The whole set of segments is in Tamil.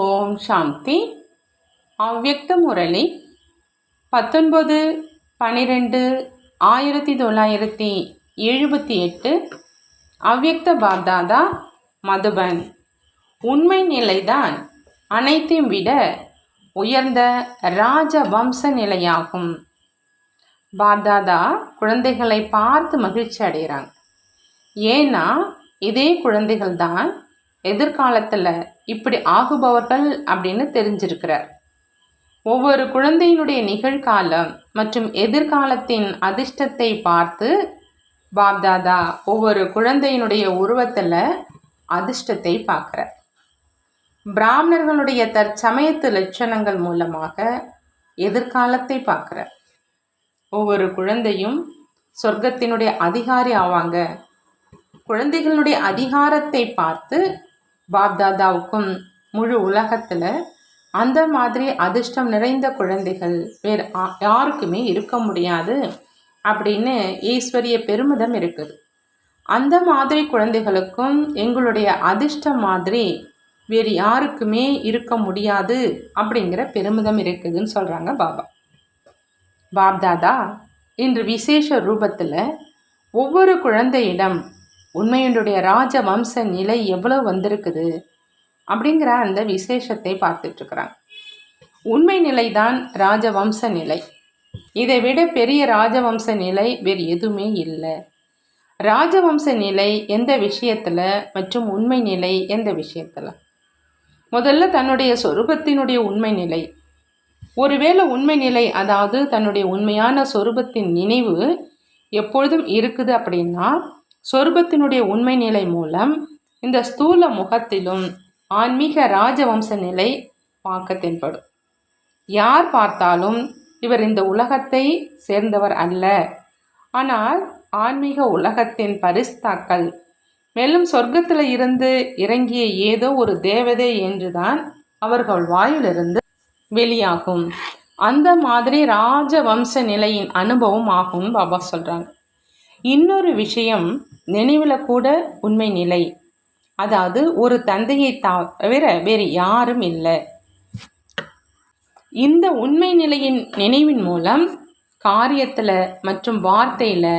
ஓம் சாந்தி. அவ்யக்த முரளி பத்தொன்பது பன்னிரெண்டு ஆயிரத்தி தொள்ளாயிரத்தி எழுபத்தி எட்டு அவ்யக்த பாப்தாதா மதுபன். உண்மை நிலைதான் அனைத்தையும் விட உயர்ந்த ராஜ வம்ச நிலையாகும். பாப்தாதா குழந்தைகளை பார்த்து மகிழ்ச்சி அடைகிறாங்க ஏன்னா இதே குழந்தைகள் தான் எதிர்காலத்தில் இப்படி ஆகுபவர்கள் அப்படின்னு தெரிஞ்சிருக்கிறார். ஒவ்வொரு குழந்தையினுடைய நிகழ்காலம் மற்றும் எதிர்காலத்தின் அதிர்ஷ்டத்தை பார்த்து பாப்தாதா ஒவ்வொரு குழந்தையினுடைய உருவத்தில் அதிர்ஷ்டத்தை பார்க்குறார். பிராமணர்களுடைய தற்சமயத்து லட்சணங்கள் மூலமாக எதிர்காலத்தை பார்க்குறார். ஒவ்வொரு குழந்தையும் சொர்க்கத்தினுடைய அதிகாரி ஆவாங்க. குழந்தைகளுடைய அதிகாரத்தை பார்த்து பாப்தாதாவுக்கும் முழு உலகத்தில் அந்த மாதிரி அதிர்ஷ்டம் நிறைந்த குழந்தைகள் வேறு யாருக்குமே இருக்க முடியாது அப்படின்னு ஈஸ்வரிய பெருமிதம் இருக்குது. அந்த மாதிரி குழந்தைகளுக்கும் எங்களுடைய அதிர்ஷ்டம் மாதிரி வேறு யாருக்குமே இருக்க முடியாது அப்படிங்கிற பெருமிதம் இருக்குதுன்னு சொல்கிறாங்க பாபா. பாப்தாதா இன்று விசேஷ ரூபத்தில் ஒவ்வொரு குழந்தையிடம் உண்மையினுடைய ராஜ வம்ச நிலை எவ்வளோ வந்திருக்குது? அப்படிங்கிற அந்த விசேஷத்தை பார்த்துட்ருக்குறாங்க. உண்மை நிலை தான் ராஜவம்ச நிலை. இதை விட பெரிய ராஜவம்ச நிலை வேறு எதுவுமே இல்லை. ராஜவம்ச நிலை எந்த விஷயத்தில் மற்றும் உண்மை நிலை எந்த விஷயத்தில்? முதல்ல தன்னுடைய சொரூபத்தினுடைய உண்மை நிலை. ஒருவேளை உண்மை நிலை அதாவது தன்னுடைய உண்மையான சொரூபத்தின் நினைவு எப்பொழுதும் இருக்குது அப்படின்னா சொர்பத்தினுடைய உண்மை நிலை மூலம் இந்த ஸ்தூல முகத்திலும் ஆன்மீக ராஜவம்ச நிலை பார்க்க தென்படும் யார் பார்த்தாலும் இவர் இந்த உலகத்தை சேர்ந்தவர் அல்ல. ஆனால் ஆன்மீக உலகத்தின் பரிஸ்தாக்கள் மேலும் சொர்க்கத்தில் இருந்து இறங்கிய ஏதோ ஒரு தேவதை என்றுதான் அவர்கள் வாயிலிருந்து வெளியாகும். அந்த மாதிரி ராஜவம்ச நிலையின் அனுபவம் ஆகும் பாபா சொல்கிறாங்க இன்னொரு விஷயம் நினைவில் கூட உண்மை நிலை. அதாவது ஒரு தந்தையை தவிர வேறு யாரும் இல்லை. இந்த உண்மை நிலையின் நினைவின் மூலம் காரியத்தில் மற்றும் வார்த்தையில்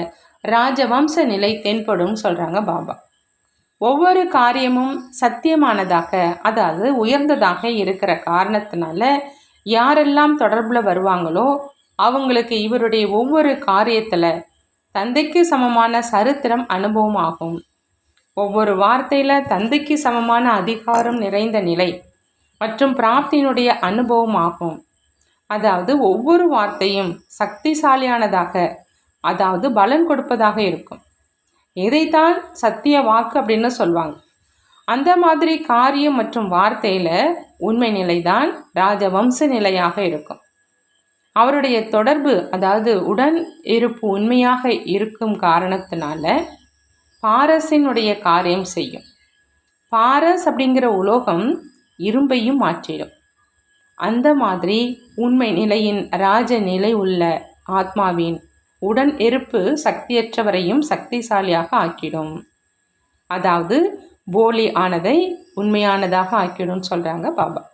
ராஜவம்ச நிலை தென்படும் சொல்கிறாங்க பாபா. ஒவ்வொரு காரியமும் சத்தியமானதாக அதாவது உயர்ந்ததாக இருக்கிற காரணத்தினால யாரெல்லாம் தொடர்பில் வருவாங்களோ அவங்களுக்கு இவருடைய ஒவ்வொரு காரியத்தில் தந்தைக்கு சமமான சரித்திரம் அனுபவமாகும். ஒவ்வொரு வார்த்தையில் தந்தைக்கு சமமான அதிகாரம் நிறைந்த நிலை மற்றும் பிராப்தியினுடைய அனுபவமாகும். அதாவது ஒவ்வொரு வார்த்தையும் சக்திசாலியானதாக அதாவது பலன் கொடுப்பதாக இருக்கும். இதைத்தான் சத்திய வாக்கு அப்படின்னு சொல்லுவாங்க. அந்த மாதிரி காரியம் மற்றும் வார்த்தையில் உண்மை நிலைதான் ராஜவம்ச நிலையாக இருக்கும். அவருடைய தொடர்பு அதாவது உடன் இருப்பு உண்மையாக இருக்கும் காரணத்தினால பாரஸினுடைய காரியம் செய்யும். பாரஸ் அப்படிங்கிற உலோகம் இரும்பையும் மாற்றிடும். அந்த மாதிரி உண்மை நிலையின் ராஜ நிலை உள்ள ஆத்மாவின் உடன் இருப்பு சக்தியற்றவரையும் சக்திசாலியாக ஆக்கிடும். அதாவது போலி ஆனதை உண்மையானதாக ஆக்கிடும் சொல்கிறாங்க பாபா.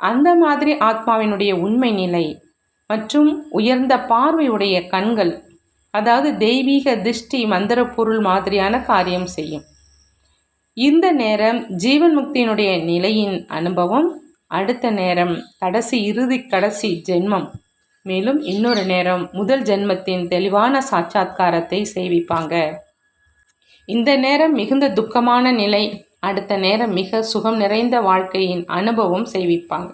அந்த மாதிரி ஆத்மாவினுடைய உண்மை நிலை மற்றும் உயர்ந்த பார்வையுடைய கண்கள் அதாவது தெய்வீக திருஷ்டி மந்திர பொருள் மாதிரியான காரியம் செய்யும். இந்த நேரம் ஜீவன் முக்தியினுடைய நிலையின் அனுபவம் அடுத்த நேரம் கடைசி இறுதி கடைசி ஜென்மம். மேலும் இன்னொரு நேரம் முதல் ஜென்மத்தின் தெளிவான சாட்சாத்காரத்தை செய்விப்பாங்க இந்த நேரம் மிகுந்த துக்கமான நிலை அடுத்த நேரம் மிக சுகம் நிறைந்த வாழ்க்கையின் அனுபவம் செய்விப்பாங்க.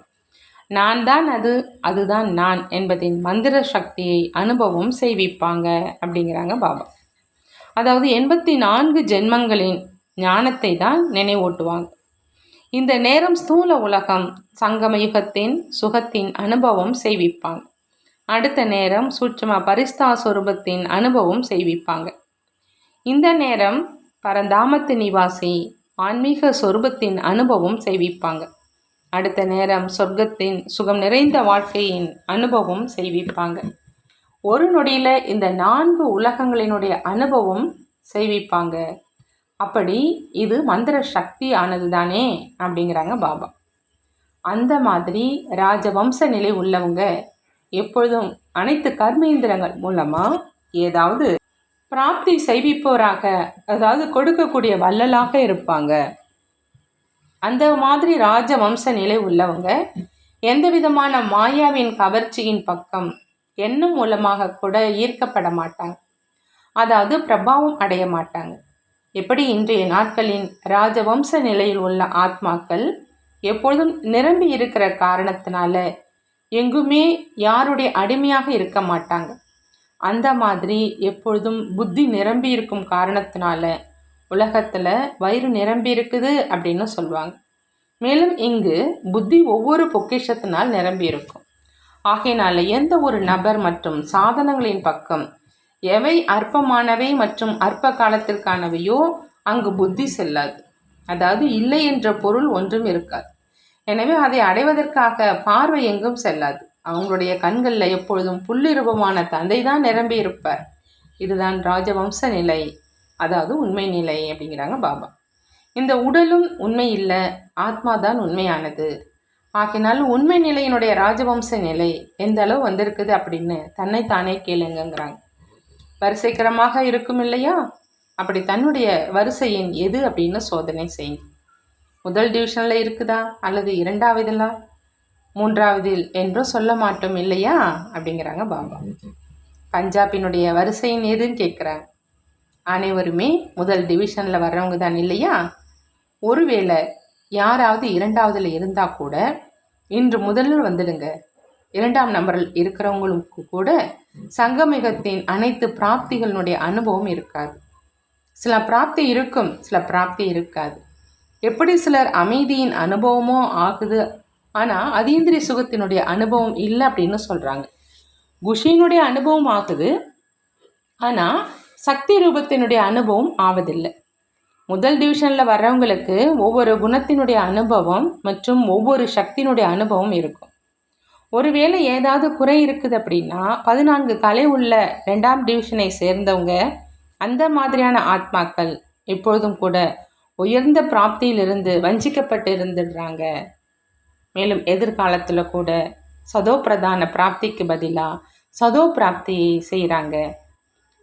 நான் தான் அது அதுதான் நான் என்பதின் மந்திர சக்தியை அனுபவம் செய்விப்பாங்க அப்படிங்கிறாங்க பாபா. அதாவது எண்பத்தி நான்கு ஜென்மங்களின் ஞானத்தை தான் நினைவூட்டுவாங்க. இந்த நேரம் ஸ்தூல உலகம் சங்கமயுகத்தின் சுகத்தின் அனுபவம் செய்விப்பாங்க. அடுத்த நேரம் சூட்சமா பரிஸ்தா சுரூபத்தின் அனுபவம் செய்விப்பாங்க. இந்த நேரம் பரந்தாமத்து நிவாசி ஆன்மீக சொரூபத்தின் அனுபவம் செய்விப்பாங்க. அடுத்த நேரம் சொர்க்கத்தின் சுகம் நிறைந்த வாழ்க்கையின் அனுபவம் செய்விப்பாங்க. ஒரு நொடியில் இந்த நான்கு உலகங்களினுடைய அனுபவம் செய்விப்பாங்க. அப்படி இது மந்திர சக்தி ஆனது தானே அப்படிங்கிறாங்க பாபா. அந்த மாதிரி ராஜவம்ச நிலை உள்ளவங்க எப்பொழுதும் அனைத்து கர்மேந்திரங்கள் மூலமாக ஏதாவது பிராப்தி செய்விப்போராக அதாவது கொடுக்கக்கூடிய வள்ளலாக இருப்பாங்க. அந்த மாதிரி ராஜ வம்ச நிலை உள்ளவங்க எந்த விதமான மாயாவின் கவர்ச்சியின் பக்கம் எண்ணம் மூலமாக கூட ஈர்க்கப்பட மாட்டாங்க. அதாவது பிரபாவம் அடைய மாட்டாங்க. எப்படி இன்றைய நாட்களின் ராஜவம்ச நிலையில் உள்ள ஆத்மாக்கள் எப்பொழுதும் நிரம்பி இருக்கிற காரணத்தினால எங்குமே யாருடைய அடிமையாக இருக்க மாட்டாங்க. அந்த மாதிரி எப்பொழுதும் புத்தி நிரம்பி இருக்கும் காரணத்தினால உலகத்தில் வயிறு நிரம்பி இருக்குது அப்படின்னு சொல்லுவாங்க. மேலும் இங்கு புத்தி ஒவ்வொரு பொக்கிஷத்தினால் நிரம்பி இருக்கும். ஆகையினால எந்த ஒரு நபர் மற்றும் சாதனங்களின் பக்கம் எவை அற்பமானவை மற்றும் அற்ப காலத்திற்கானவையோ அங்கு புத்தி செல்லாது. அதாவது இல்லை என்ற பொருள் ஒன்றும் இருக்காது. எனவே அதை அடைவதற்காக பார்வை எங்கும் செல்லாது. அவங்களுடைய கண்களில் எப்பொழுதும் புல்லிருபமான தந்தை தான் நிரம்பி இருப்பார். இதுதான் ராஜவம்ச நிலை. அதாவது உண்மை நிலை அப்படிங்கிறாங்க பாபா. இந்த உடலும் உண்மை இல்லை ஆத்மா தான் உண்மையானது. ஆகினால் உண்மை நிலையினுடைய ராஜவம்ச நிலை எந்த அளவு வந்திருக்குது அப்படின்னு தன்னைத்தானே கேளுங்கிறாங்க வரிசைக்கரமாக இருக்கும் இல்லையா? அப்படி தன்னுடைய வரிசையின் எது அப்படின்னு சோதனை செய்யும் முதல் டிவிஷனில் இருக்குதா? அல்லது இரண்டாவதுலாம் மூன்றாவதில் என்றும் சொல்ல மாட்டோம் இல்லையா? அப்படிங்கிறாங்க பாபா. பஞ்சாபினுடைய வரிசையின் எதுன்னு கேட்குறாங்க. அனைவருமே முதல் டிவிஷனில் வர்றவங்க தான் இல்லையா? ஒருவேளை யாராவது இரண்டாவதில் இருந்தால் கூட இன்று முதலில் வந்துடுங்க. இரண்டாம் நம்பரில் இருக்கிறவங்களுக்கு கூட சங்கமிகத்தின் அனைத்து பிராப்திகளினுடைய அனுபவம் இருக்காது. சில பிராப்தி இருக்கும் சில பிராப்தி இருக்காது. எப்படி சிலர் அமைதியின் அனுபவமோ ஆகுது ஆனால் அதீந்திரிய சுகத்தினுடைய அனுபவம் இல்லை அப்படின்னு சொல்கிறாங்க குஷியினுடைய அனுபவம் ஆகுது. ஆனால் சக்தி ரூபத்தினுடைய அனுபவம் ஆவதில்லை. முதல் டிவிஷனில் வர்றவங்களுக்கு ஒவ்வொரு குணத்தினுடைய அனுபவம் மற்றும் ஒவ்வொரு சக்தியினுடைய அனுபவம் இருக்கும். ஒருவேளை ஏதாவது குறை இருக்குது அப்படின்னா பதினான்கு கலை உள்ள ரெண்டாம் டிவிஷனை சேர்ந்தவங்க அந்த மாதிரியான ஆத்மாக்கள் எப்பொழுதும் கூட உயர்ந்த பிராப்தியிலிருந்து வஞ்சிக்கப்பட்டு இருந்துடுறாங்க. மேலும் எதிர்காலத்தில் கூட சதோ பிரதான பிராப்திக்கு பதிலாக சதோ பிராப்தி செய்கிறாங்க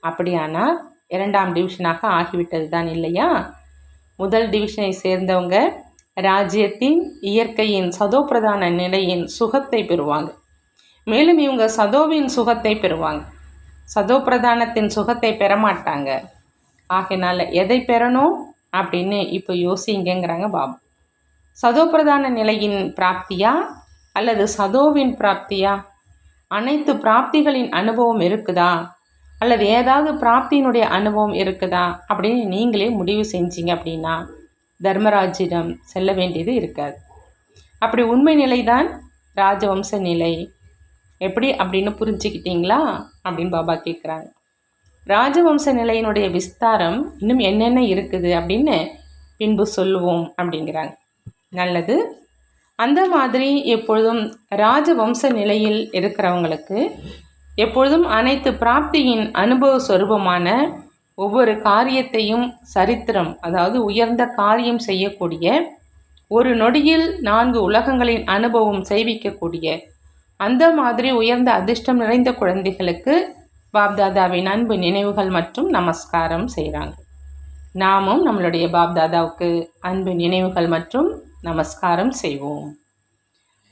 அப்படியானால் இரண்டாம் டிவிஷனாக ஆகிவிட்டது தான் இல்லையா? முதல் டிவிஷனை சேர்ந்தவங்க ராஜ்யத்தின் இயற்கையின் சதோ பிரதான நிலையின் சுகத்தை பெறுவாங்க. மேலும் இவங்க சதோவின் சுகத்தை பெறுவாங்க. சதோ பிரதானத்தின் சுகத்தை பெற மாட்டாங்க ஆகையினால எதை பெறணும் அப்படின்னு இப்போ யோசிங்கங்கிறாங்க பாபு. சதோபிரதான நிலையின் பிராப்தியா அல்லது சதோவின் பிராப்தியா? அனைத்து பிராப்திகளின் அனுபவம் இருக்குதா? அல்லது ஏதாவது பிராப்தியினுடைய அனுபவம் இருக்குதா? அப்படின்னு நீங்களே முடிவு செஞ்சீங்க அப்படின்னா தர்மராஜிடம் செல்ல வேண்டியது இருக்காது. அப்படி உண்மை நிலை தான் ராஜவம்ச நிலை. எப்படி அப்படின்னு புரிஞ்சுக்கிட்டீங்களா? அப்படின்னு பாபா கேட்குறாங்க. ராஜவம்ச நிலையினுடைய விஸ்தாரம் இன்னும் என்னென்ன இருக்குது அப்படின்னு பின்பு சொல்லுவோம் அப்படிங்கிறாங்க. நல்லது. அந்த மாதிரி எப்பொழுதும் ராஜவம்ச நிலையில் இருக்கிறவங்களுக்கு எப்பொழுதும் அனைத்து பிராப்தியின் அனுபவ சொரூபமான ஒவ்வொரு காரியத்தையும் சரித்திரம் அதாவது உயர்ந்த காரியம் செய்யக்கூடிய ஒரு நொடியில் நான்கு உலகங்களின் அனுபவம் செய்விக்கக்கூடிய அந்த மாதிரி உயர்ந்த அதிர்ஷ்டம் நிறைந்த குழந்தைகளுக்கு பாப்தாதாவின் அன்பு நினைவுகள் மற்றும் நமஸ்காரம் செய்கிறாங்க. நாமும் நம்மளுடைய பாப்தாதாவுக்கு அன்பு நினைவுகள் மற்றும் நமஸ்காரம் செய்வோம்.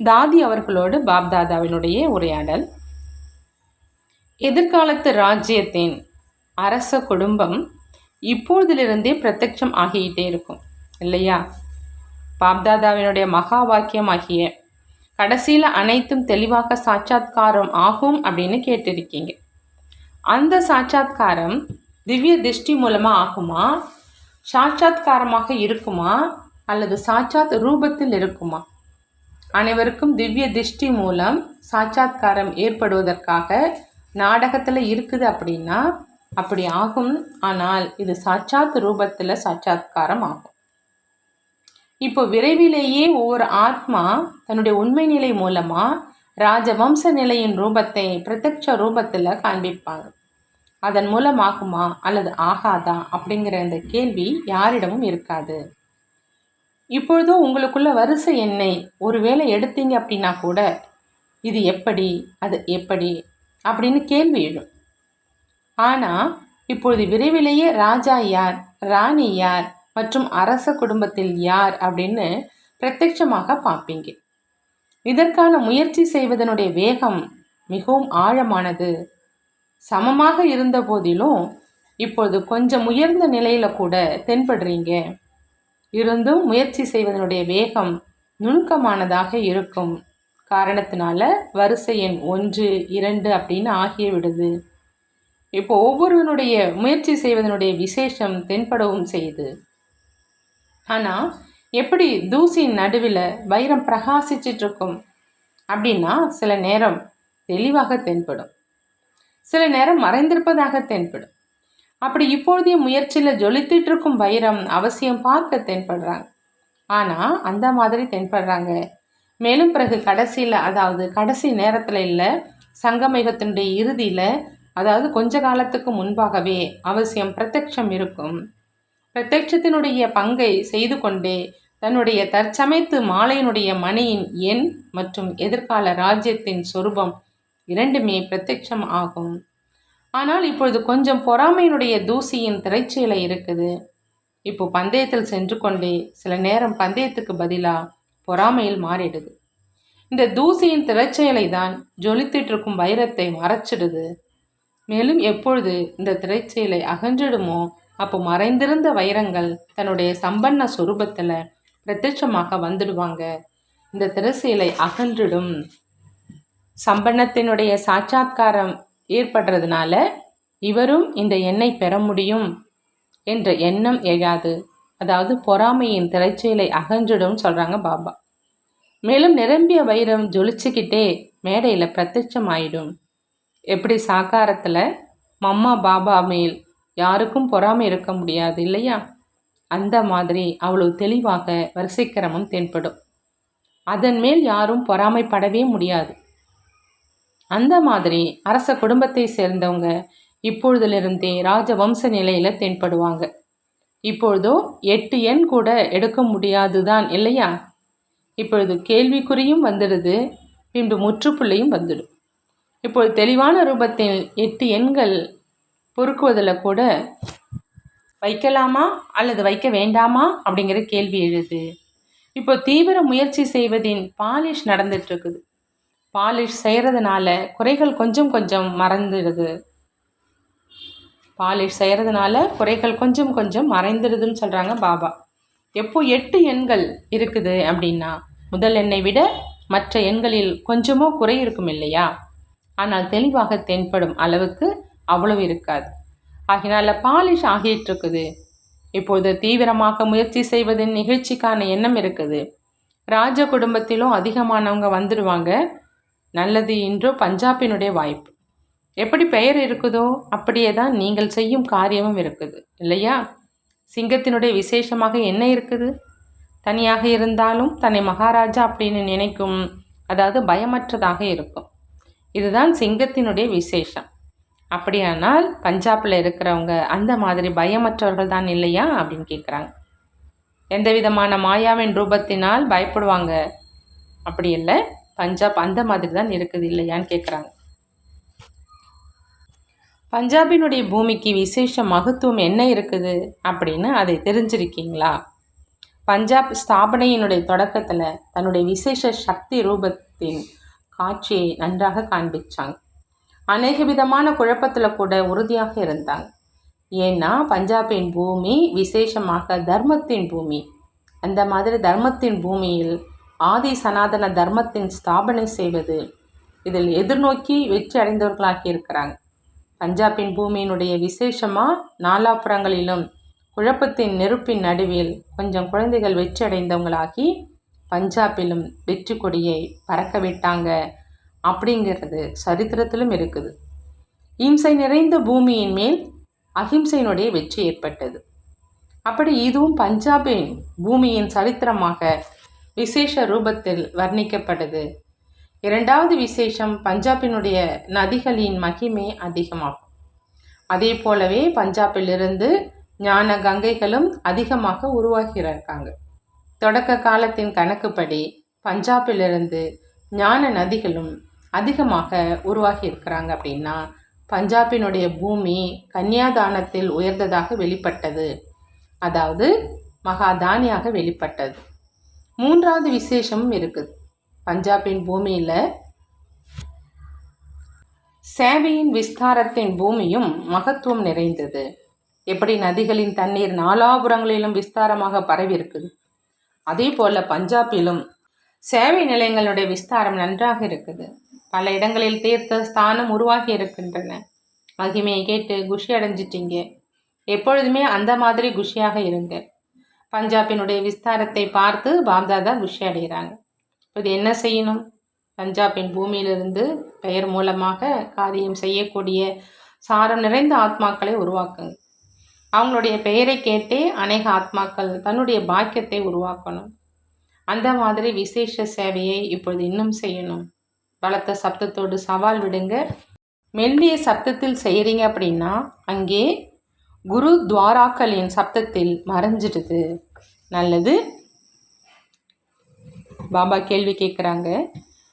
தாதி அவர்களோடு பாப்தாதாவினுடைய உரையாடல். எதிர்காலத்து ராஜ்யத்தின் அரச குடும்பம் இப்பொழுதிலிருந்தே பிரத்யட்சம் ஆகிக்கிட்டே இருக்கும் இல்லையா? பாப்தாதாவினுடைய மகா வாக்கியமாகிய கடைசியில் அனைத்தும் தெளிவாக சாட்சாத்காரம் ஆகும் அப்படின்னு கேட்டிருக்கீங்க. அந்த சாட்சாத்காரம் திவ்ய திருஷ்டி மூலமாக ஆகுமா? சாட்சாத்காரமாக இருக்குமா? அல்லது சாட்சாத் ரூபத்தில் இருக்குமா? அனைவருக்கும் திவ்ய திருஷ்டி மூலம் சாட்சாத்காரம் ஏற்படுவதற்காக நாடகத்தில் இருக்குது அப்படின்னா அப்படி ஆகும். ஆனால் இது சாட்சாத் ரூபத்தில் சாட்சாத்காரம் ஆகும். இப்போ விரைவிலேயே ஒவ்வொரு ஆத்மா தன்னுடைய உண்மை நிலை மூலமாக ராஜவம்ச நிலையின் ரூபத்தை பிரத்யட்ச ரூபத்தில் காண்பிப்பாங்க. அதன் மூலமாகுமா அல்லது ஆகாதா அப்படிங்கிற இந்த கேள்வி யாரிடமும் இருக்காது. இப்பொழுதோ உங்களுக்குள்ள வரிசை எண்ணை ஒருவேளை எடுத்தீங்க அப்படின்னா கூட இது எப்படி அது எப்படி அப்படின்னு கேள்வி எழும். ஆனால் இப்பொழுது விரைவிலேயே ராஜா யார் ராணி யார் மற்றும் அரச குடும்பத்தில் யார் அப்படின்னு பிரத்யட்சமாக பார்ப்பீங்க. இதற்கான முயற்சி செய்வதனுடைய வேகம் மிகவும் ஆழமானது. சமமாக இருந்த போதிலும் இப்பொழுது கொஞ்சம் உயர்ந்த நிலையில கூட தென்படுறீங்க. இருந்தும் முயற்சி செய்வதனுடைய வேகம் நுணுக்கமானதாக இருக்கும். காரணத்தினால வரிசை எண் ஒன்று இரண்டு அப்படின்னு ஆகிய விடுது இப்போ ஒவ்வொருவனுடைய முயற்சி செய்வதனுடைய விசேஷம் தென்படவும் செய்யுது. ஆனால் எப்படி தூசியின் நடுவில் வைரம் பிரகாசிச்சிட்டு இருக்கும் அப்படின்னா சில நேரம் தெளிவாக தென்படும். சில நேரம் மறைந்திருப்பதாக தென்படும். அப்படி இப்பொழுதைய முயற்சியில் ஜொலித்துட்டு இருக்கும் வைரம் அவசியம் பார்க்க தென்படுறாங்க. ஆனால் அந்த மாதிரி தென்படுறாங்க. மேலும் பிறகு கடைசியில் அதாவது கடைசி நேரத்தில் இல்லை சங்கமேகத்தினுடைய இறுதியில் அதாவது கொஞ்ச காலத்துக்கு முன்பாகவே அவசியம் பிரத்யட்சம் இருக்கும். பிரத்யட்சத்தினுடைய பங்கை செய்து கொண்டே தன்னுடைய தற்சமைத்து மாலையினுடைய மணியின் எண் மற்றும் எதிர்கால ராஜ்யத்தின் சொரூபம் இரண்டுமே பிரத்யட்சம் ஆகும். ஆனால் இப்பொழுது கொஞ்சம் பொறாமையினுடைய தூசியின் திரைச்சீலை இருக்குது. இப்போ பந்தயத்தில் சென்று கொண்டே சில நேரம் பந்தயத்துக்கு பதிலாக பொறாமையில் மாறிடுது. இந்த தூசியின் திரைச்செயலை தான் ஜொலித்திட்டு இருக்கும் வைரத்தை மறைச்சிடுது. மேலும் எப்பொழுது இந்த திரைச்செயலை அகன்றிடுமோ அப்போ மறைந்திருந்த வைரங்கள் தன்னுடைய சம்பன்ன சொரூபத்தில் பிரத்யட்சமாக வந்துடுவாங்க. இந்த திரைச்செயலை அகன்றிடும். சம்பன்னத்தினுடைய சாட்சாத்காரம் ஏற்படுறதுனால இவரும் இந்த எண்ணெய் பெற முடியும் என்ற எண்ணம் எழாது. அதாவது பொறாமையின் திரைச்சீலை அகன்றிடும் சொல்கிறாங்க பாபா. மேலும் நிரம்பிய வைரம் ஜொலிச்சுக்கிட்டே மேடையில் பிரத்யட்சம் ஆயிடும் எப்படி சாக்காரத்தில் மம்மா பாபா மேல் யாருக்கும் பொறாமை இருக்க முடியாது இல்லையா? அந்த மாதிரி அவ்வளவு தெளிவாக வரிசைக்கிரமம் தென்படும். அதன் மேல் யாரும் பொறாமைப்படவே முடியாது. அந்த மாதிரி அரச குடும்பத்தை சேர்ந்தவங்க இப்பொழுதிலிருந்தே ராஜவம்ச நிலையில் தென்படுவாங்க. இப்பொழுதோ எட்டு எண் கூட எடுக்க முடியாது தான் இல்லையா? இப்பொழுது கேள்விக்குறியும் வந்துடுது பின்பு முற்றுப்புள்ளியும் வந்துடும். இப்பொழுது தெளிவான ரூபத்தில் எட்டு எண்கள் பொறுக்குவதில் கூட வைக்கலாமா அல்லது வைக்க வேண்டாமா அப்படிங்கிற கேள்வி எழுது. இப்போ தீவிர முயற்சி செய்வதின் பாலிஷ் நடந்துட்டு இருக்குது. பாலிஷ் செய்கிறதுனால குறைகள் கொஞ்சம் கொஞ்சம் மறந்துடுது. பாலிஷ் செய்கிறதுனால குறைகள் கொஞ்சம் கொஞ்சம் மறைந்துடுதுன்னு சொல்கிறாங்க பாபா. எப்போ எட்டு எண்கள் இருக்குது அப்படின்னா முதல் எண்ணை விட மற்ற எண்களில் கொஞ்சமோ குறை இருக்கும் இல்லையா? ஆனால் தெளிவாக தென்படும் அளவுக்கு அவ்வளவு இருக்காது. ஆகினால பாலிஷ் ஆகிட்டு இருக்குது இப்பொழுது தீவிரமாக முயற்சி செய்வதின் நிகழ்ச்சிக்கான எண்ணம் இருக்குது. ராஜ குடும்பத்திலும் அதிகமானவங்க வந்துடுவாங்க நல்லது இன்றோ பஞ்சாபினுடைய வாய்ப்பு. எப்படி பெயர் இருக்குதோ அப்படியே தான் நீங்கள் செய்யும் காரியமும் இருக்குது இல்லையா? சிங்கத்தினுடைய விசேஷமாக என்ன இருக்குது? தனியாக இருந்தாலும் தன்னை மகாராஜா அப்படின்னு நினைக்கும் அதாவது பயமற்றதாக இருக்கும். இதுதான் சிங்கத்தினுடைய விசேஷம். அப்படியானால் பஞ்சாபில் இருக்கிறவங்க அந்த மாதிரி பயமற்றவர்கள் தான் இல்லையா அப்படின்னு கேட்குறாங்க எந்த விதமான மாயாவின் ரூபத்தினால் பயப்படுவாங்க? அப்படி இல்லை. பஞ்சாப் அந்த மாதிரி தான் இருக்குது இல்லையான்னு கேட்குறாங்க பஞ்சாபினுடைய பூமிக்கு விசேஷ மகத்துவம் என்ன இருக்குது அப்படின்னு அதை தெரிஞ்சிருக்கீங்களா? பஞ்சாப் ஸ்தாபனையினுடைய தொடக்கத்தில் தன்னுடைய விசேஷ சக்தி ரூபத்தின் காட்சியை நன்றாக காண்பிச்சாங்க. அநேக விதமான குழப்பத்தில் கூட உறுதியாக இருந்தாங்க. ஏன்னா பஞ்சாபின் பூமி விசேஷமாக தர்மத்தின் பூமி. அந்த மாதிரி தர்மத்தின் பூமியில் ஆதி சனாதன தர்மத்தின் ஸ்தாபனை செய்வது இதில் எதிர்நோக்கி வெற்றி அடைந்தவர்களாகி இருக்கிறாங்க. பஞ்சாபின் பூமியினுடைய விசேஷமாக நாலாப்புறங்களிலும் குழப்பத்தின் நெருப்பின் நடுவில் கொஞ்சம் குழந்தைகள் வெற்றி அடைந்தவங்களாகி பஞ்சாபிலும் வெற்றி கொடியை பறக்க விட்டாங்க அப்படிங்கிறது சரித்திரத்திலும் இருக்குது. இம்சை நிறைந்த பூமியின் மேல் அஹிம்சையினுடைய வெற்றி ஏற்பட்டது. அப்படி இதுவும் பஞ்சாபின் பூமியின் சரித்திரமாக விசேஷ ரூபத்தில் வர்ணிக்கப்படுது. இரண்டாவது விசேஷம் பஞ்சாபினுடைய நதிகளின் மகிமை அதிகமாகும். அதே போலவே பஞ்சாபிலிருந்து ஞான கங்கைகளும் அதிகமாக உருவாகி இருக்காங்க. தொடக்க காலத்தின் கணக்குப்படி பஞ்சாபிலிருந்து ஞான நதிகளும் அதிகமாக உருவாகி இருக்கிறாங்க அப்படின்னா பஞ்சாபினுடைய பூமி கன்னியாதானத்தில் உயர்ந்ததாக வெளிப்பட்டது. அதாவது மகாதானியாக வெளிப்பட்டது. மூன்றாவது விசேஷமும் இருக்குது. பஞ்சாபின் பூமியில் சேவையின் விஸ்தாரத்தின் பூமியும் மகத்துவம் நிறைந்தது. எப்படி நதிகளின் தண்ணீர் நாலாபுரங்களிலும் விஸ்தாரமாக பரவி இருக்குது அதே போல் பஞ்சாபிலும் சேவை நிலையங்களுடைய விஸ்தாரம் நன்றாக இருக்குது. பல இடங்களில் தீர்த்த ஸ்தானம் உருவாகி இருக்கின்றன. மகிமையை கேட்டு குஷி அடைஞ்சிட்டீங்க. எப்பொழுதுமே அந்த மாதிரி குஷியாக இருங்க பஞ்சாபினுடைய விஸ்தாரத்தை பார்த்து பாப்தாதா குஷி அடைகிறாங்க. இது என்ன செய்யணும்? பஞ்சாபின் பூமியிலிருந்து பெயர் மூலமாக காரியம் செய்யக்கூடிய சாரம் நிறைந்த ஆத்மாக்களை உருவாக்குங்க. அவங்களுடைய பெயரை கேட்டே அநேக ஆத்மாக்கள் தன்னுடைய பாக்கியத்தை உருவாக்கணும். அந்த மாதிரி விசேஷ சேவையை இப்பொழுது இன்னும் செய்யணும். பலத்த சப்தத்தோடு சவால் விடுங்க. மெல்லிய சப்தத்தில் செய்கிறீங்க அப்படின்னா அங்கே குரு துவாராக்களின் சப்தத்தில் மறைஞ்சிடுது. நல்லது. பாபா கேள்வி கேட்குறாங்க.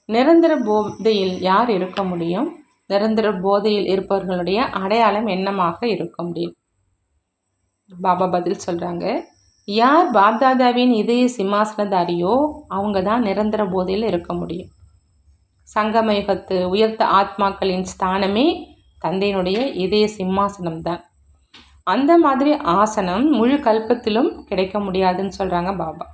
நிரந்தர போதையில் யார் இருக்க முடியும்? நிரந்தர போதையில் இருப்பவர்களுடைய அடையாளம் என்னமாக இருக்க முடியும்? பாபா பதில் சொல்கிறாங்க யார் பாப்தாதாவின் இதய சிம்மாசனதாரியோ அவங்க தான் நிரந்தர போதையில் இருக்க முடியும். சங்கமயுகத்து உயர்த்த ஆத்மாக்களின் ஸ்தானமே தந்தையினுடைய இதய சிம்மாசனம் தான் அந்த மாதிரி ஆசனம் முழு கல்பத்திலும் கிடைக்க முடியாதுன்னு சொல்கிறாங்க பாபா.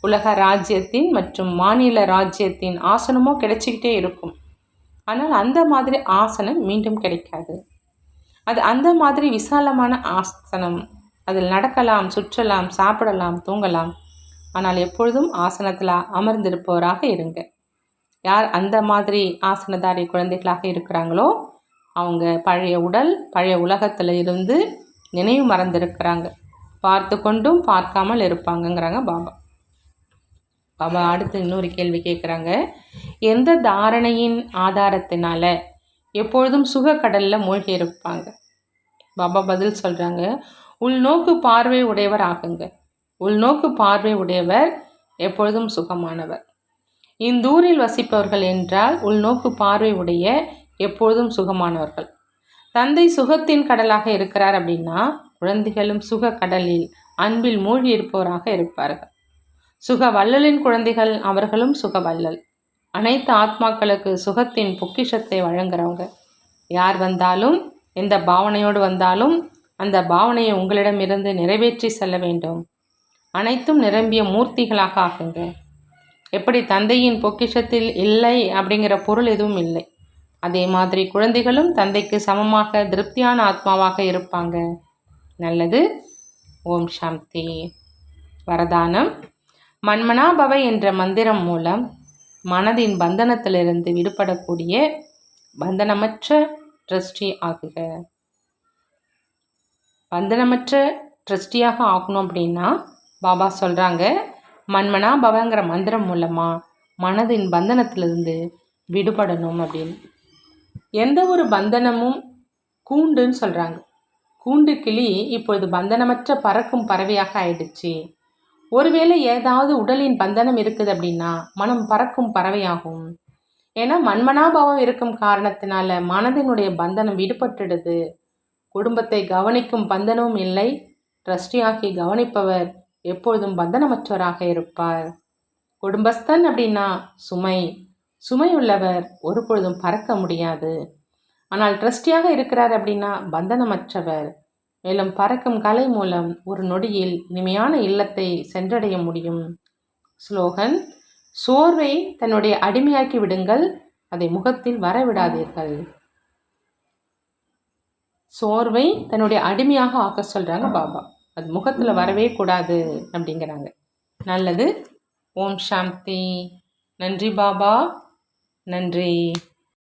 உலக ராஜ்யத்தின் மற்றும் மாநில ராஜ்யத்தின் ஆசனமும் கிடைச்சிக்கிட்டே இருக்கும். ஆனால் அந்த மாதிரி ஆசனம் மீண்டும் கிடைக்காது. அது அந்த மாதிரி விசாலமான ஆசனம். அதில் நடக்கலாம் சுற்றலாம் சாப்பிடலாம் தூங்கலாம். ஆனால் எப்பொழுதும் ஆசனத்தில் அமர்ந்திருப்பவராக இருங்க. யார் அந்த மாதிரி ஆசனதாரி குழந்தைகளாக இருக்கிறாங்களோ அவங்க பழைய உடல் பழைய உலகத்தில் இருந்து நினைவு மறந்திருக்கிறாங்க. பார்த்து கொண்டும் பார்க்காமல் இருப்பாங்கங்கிறாங்க பாபா. பாபா அடுத்து இன்னொரு கேள்வி கேட்குறாங்க எந்த தாரணையின் ஆதாரத்தினால எப்பொழுதும் சுகக்கடலில் மூழ்கி இருப்பாங்க? பாபா பதில் சொல்கிறாங்க உள்நோக்கு பார்வை உடையவர் ஆகுங்க. உள்நோக்கு பார்வை உடையவர் எப்பொழுதும் சுகமானவர். இந்தூரில் வசிப்பவர்கள் என்றால் உள்நோக்கு பார்வை உடைய எப்பொழுதும் சுகமானவர்கள். தந்தை சுகத்தின் கடலாக இருக்கிறார் அப்படின்னா குழந்தைகளும் சுக கடலில் அன்பில் மூழ்கி இருப்பவராக இருப்பார்கள். சுக வள்ளலின் குழந்தைகள் அவர்களும் சுக வள்ளல். அனைத்து ஆத்மாக்களுக்கு சுகத்தின் பொக்கிஷத்தை வழங்குறவங்க. யார் வந்தாலும் எந்த பாவனையோடு வந்தாலும் அந்த பாவனையை உங்களிடமிருந்து நிறைவேற்றி செல்ல வேண்டும். அனைத்தும் நிரம்பிய மூர்த்திகளாக ஆகுங்க. எப்படி தந்தையின் பொக்கிஷத்தில் இல்லை அப்படிங்கிற பொருள் எதுவும் இல்லை. அதே மாதிரி குழந்தைகளும் தந்தைக்கு சமமாக திருப்தியான ஆத்மாவாக இருப்பாங்க. நல்லது. ஓம் சாந்தி. வரதானம். மன்மனாபவ என்ற மந்திரம் மூலம் மனதின் பந்தனத்திலிருந்து விடுபடக்கூடிய பந்தனமற்ற ட்ரஸ்டி ஆகுக. பந்தனமற்ற ட்ரஸ்டியாக ஆகணும் அப்படின்னா பாபா சொல்கிறாங்க மன்மனா பவங்கிற மந்திரம் மூலமாக மனதின் பந்தனத்திலிருந்து விடுபடணும் அப்படின்னு. எந்த ஒரு பந்தனமும் கூண்டுன்னு சொல்கிறாங்க கூண்டு கிளி இப்பொழுது பந்தனமற்ற பறக்கும் பறவையாக ஆயிடுச்சு. ஒருவேளை ஏதாவது உடலின் பந்தனம் இருக்குது அப்படின்னா மனம் பறக்கும் பறவையாகும். ஏன்னா மண்மனாபாவம் இருக்கும் காரணத்தினால மனதினுடைய பந்தனம் விடுபட்டுடுது. குடும்பத்தை கவனிக்கும் பந்தனமும் இல்லை. ட்ரஸ்டியாகி கவனிப்பவர் எப்பொழுதும் பந்தனமற்றவராக இருப்பார். குடும்பஸ்தன் அப்படின்னா சுமை. சுமையுள்ளவர் ஒருபொழுதும் ஒரு பொழுதும் பறக்க முடியாது. ஆனால் ட்ரஸ்டியாக இருக்கிறார் அப்படின்னா பந்தனமற்றவர். மேலும் பறக்கும் கலை மூலம் ஒரு நொடியில் இனிமையான இல்லத்தை சென்றடைய முடியும். ஸ்லோகன் சோர்வை தன்னுடைய அடிமையாக்கி விடுங்கள் அதை முகத்தில் வரவிடாதீர்கள். சோர்வை தன்னுடைய அடிமையாக ஆக்க சொல்கிறாங்க பாபா. அது முகத்தில் வரவே கூடாது அப்படிங்கிறாங்க. நல்லது. ஓம் சாந்தி. நன்றி பாபா. நன்றி.